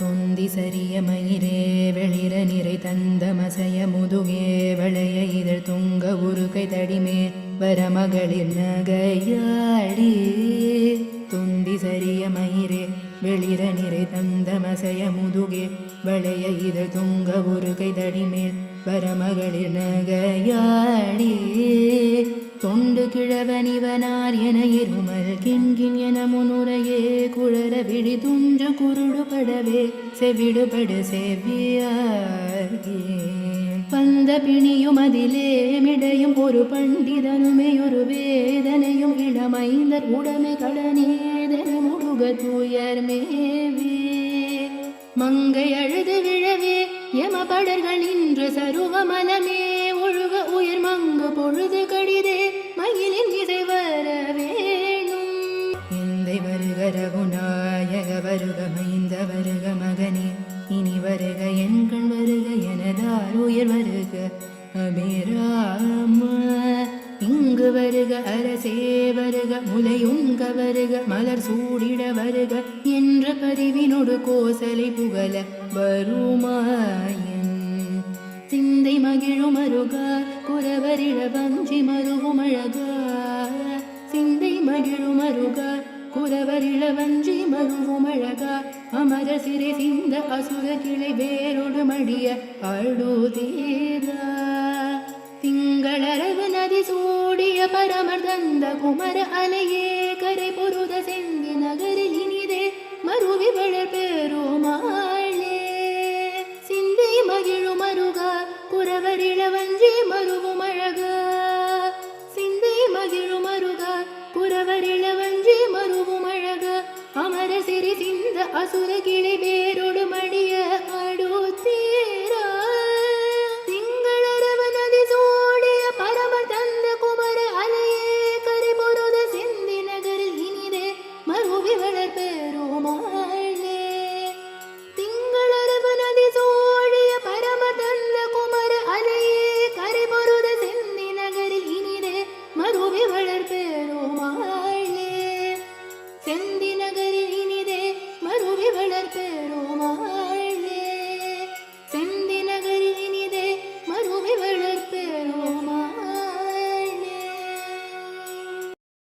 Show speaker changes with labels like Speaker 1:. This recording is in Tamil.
Speaker 1: தொந்தி சரிய மயிரே வெளிர நிறை தந்த மசைய முதுகே வளைய இதழ் துங்க உருகை தடிமே வரமகளிர் நகையாடி தொந்தி சரிய மயிரே வெளிர நிறை தந்த மசைய முதுகே வளைய இதழ் துங்க உருகை தடிமேல் வரமகளிர் நகையாடி தொண்டு கிழவனிவனார் என இருமல் கிண்கின் என முனுரையே குழற விழி துஞ்சு குருடுபடவே செவிடுபடு செவ்வியாகி வந்த பிணியும் அதிலே மிடையும் ஒரு பண்டிதனுமே ஒரு வேதனையும் இளமைந்தர் உடமை கடனேதன முழுக தூயர் மேவே. மங்கை அழுது விழவே எமபடர்கள் நின்று சருவ மனமே ஒழுக உயிர் மங்கு பொழுது கடிதே மயிலின் இசை வர வேணும். எந்தை வருக ரகுநாயக வருக மைந்த வருக மகனே இனி வருக எண்கள் வருக எனதார் உயர் வருக அபிராம இங்கு வருக அரசே வருக முலையுங்க வருக மலர் சூடிட வருக என்ற பதிவினொடு கோசலை புகழ வருமாயன் சிந்தை மகிழும் அருகா குறவரிட வஞ்சி மருகும் அழகா. சிந்தை மகிழும் அருகா குறவரிட வஞ்சி மருவும் அழகா. அமர சிறை சிந்த அசுர கிளை வேரோடு மடிய அழுதேரா திங்களரவு நதி சூடிய பரமர் தந்த குமர அலையே புறவர் இளவஞ்சி மருவும் அழக அமர சிறி சிந்த அசுர கிளி வேரோடு